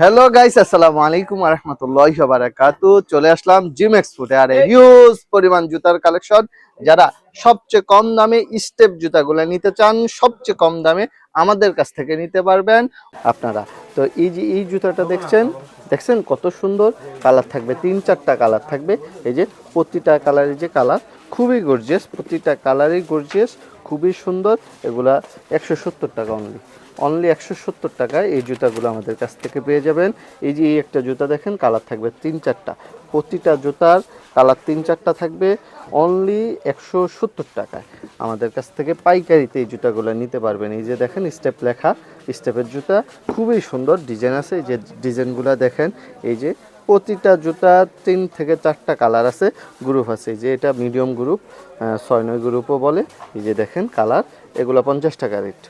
Hello guys আসসালামু আলাইকুম রহমতুল্লাহ বারাকাতু চলে আসলাম জিম এক্সপোর্টে আর হিউজ পরিমাণ জুতার কালেকশন যারা সবচেয়ে কম দামে স্টেপ জুতাগুলো নিতে চান, সবচেয়ে কম দামে আমাদের কাছ থেকে নিতে পারবেন আপনারা। তো এই যে, এই জুতাটা দেখছেন দেখছেন কত সুন্দর কালার থাকবে, তিন চারটা কালার থাকবে। এই যে, প্রতিটা কালারের যে কালার খুবই গর্জিয়াস প্রতিটা কালারই গর্জিয়াস খুবই সুন্দর। এগুলা একশো সত্তর টাকা অনলি অনলি একশো সত্তর টাকায় এই জুতাগুলো আমাদের কাছ থেকে পেয়ে যাবেন। এই যে এই একটা জুতা দেখেন, কালার থাকবে তিন চারটা। প্রতিটা জুতার কালার তিন চারটা থাকবে অনলি একশো সত্তর টাকায়। আমাদের কাছ থেকে পাইকারিতে এই জুতাগুলো নিতে পারবেন। এই যে দেখেন স্টেপ লেখা স্টেপের জুতা। খুবই সুন্দর ডিজাইন আছে। এই যে ডিজাইনগুলো দেখেন, এই যে প্রতিটা জুতা তিন থেকে চারটা কালার আছে। গ্রুপ আছে যে এটা মিডিয়াম গ্রুপ ছয় নয় গ্রুপও বলে। এই যে দেখেন, কালার, এগুলো পঞ্চাশ টাকা রেট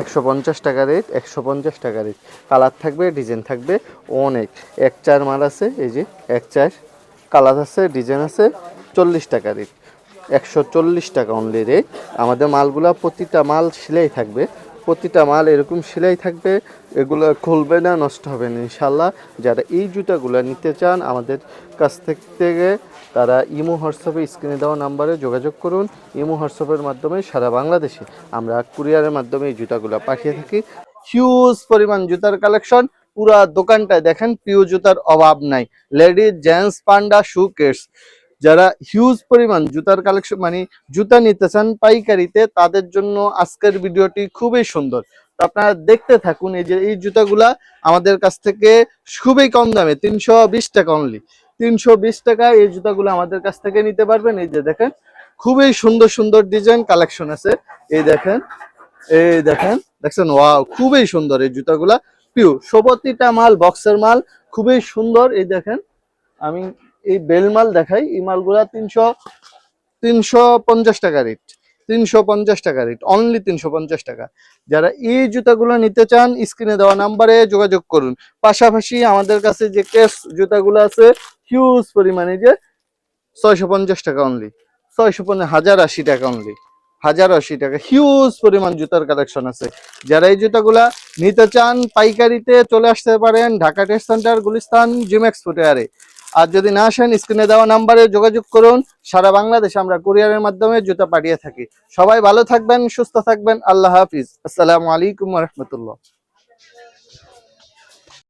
একশো পঞ্চাশ টাকা রেট একশো পঞ্চাশ টাকা রেট কালার থাকবে ডিজাইন থাকবে, অনেক। এক চার মাল আছে, এই যে এক চার। কালার আছে ডিজাইন আছে, চল্লিশ টাকা রেট একশো চল্লিশ টাকা অনলি রেট আমাদের মালগুলো প্রতিটা মাল সেলাই থাকবে। প্রতিটা মাল এরকম সেলাই থাকবে, এগুলো খুলবে না, নষ্ট হবে না ইনশাল্লাহ যারা এই জুতাগুলো নিতে চান, আমাদের কাছ থেকে তারা ইমো হোয়াটসঅ্যাপে স্ক্রিনে দেওয়া নাম্বারে যোগাযোগ করুন। ইমো হোয়াটসঅ্যাপের মাধ্যমে সারা বাংলাদেশে আমরা কুরিয়ারের মাধ্যমে এই জুতাগুলো পাঠিয়ে থাকি। হিউজ পরিমাণ জুতার কালেকশন। পুরা দোকানটায় দেখেন পিও জুতার অভাব নাই। Ladies gents Panda shoe Keds যারা হিউজ পরিমাণ জুতার কালেকশন মানে জুতা নিতে চান পাইকারিতে, তাদের জন্য আজকের ভিডিওটি খুবই সুন্দর। তো আপনারা দেখতে থাকুন, এই যে এই জুতাগুলা আমাদের কাছ থেকে খুবই কম দামে, তিনশো বিশ টাকা অনলি তিনশো বিশ টাকা এই জুতাগুলো আমাদের কাছ থেকে নিতে পারবেন। এই যে দেখেন, খুবই সুন্দর সুন্দর ডিজাইন কালেকশন আছে। এই দেখেন এই দেখেন, দেখছেন? ওয়াও খুবই সুন্দর এই জুতাগুলা। পিউ সবতিটা মাল বক্সের মাল, খুবই সুন্দর। এই দেখেন, আমি এই বেল মাল দেখাই, এই মালগুলা তিনশো তিনশো পঞ্চাশ টাকা রেট তিনশো পঞ্চাশ টাকা রেট অনলি তিনশো পঞ্চাশ টাকা। যারা এই জুতাগুলো নিতে চান, স্ক্রিনে দেওয়া নাম্বারে যোগাযোগ করুন। পাশাপাশি আমাদের কাছে যে কেস জুতাগুলো আছে হিউজ পরিমাণে যে ছয়শো পঞ্চাশ টাকা অনলি ছয়শো পঞ্চাশ হাজার আশি টাকা অনলি হাজার আশি টাকা হিউজ পরিমাণ জুতার কালেকশন আছে। যারা এই জুতাগুলা নিতে চান, পাইকারিতে চলে আসতে পারেন, ঢাকা টেস্ট সেন্টার গুলিস্তান জিমেক্স ফুটেয়ারে আর যদি না আসেন স্ক্রিনে দেওয়া নাম্বারে যোগাযোগ করুন। সারা বাংলাদেশে আমরা কুরিয়ারের মাধ্যমে জুতা পাঠিয়ে থাকি। সবাই ভালো থাকবেন, সুস্থ থাকবেন। আল্লাহ হাফিজ। আসসালামু আলাইকুম রহমতুল্লাহ।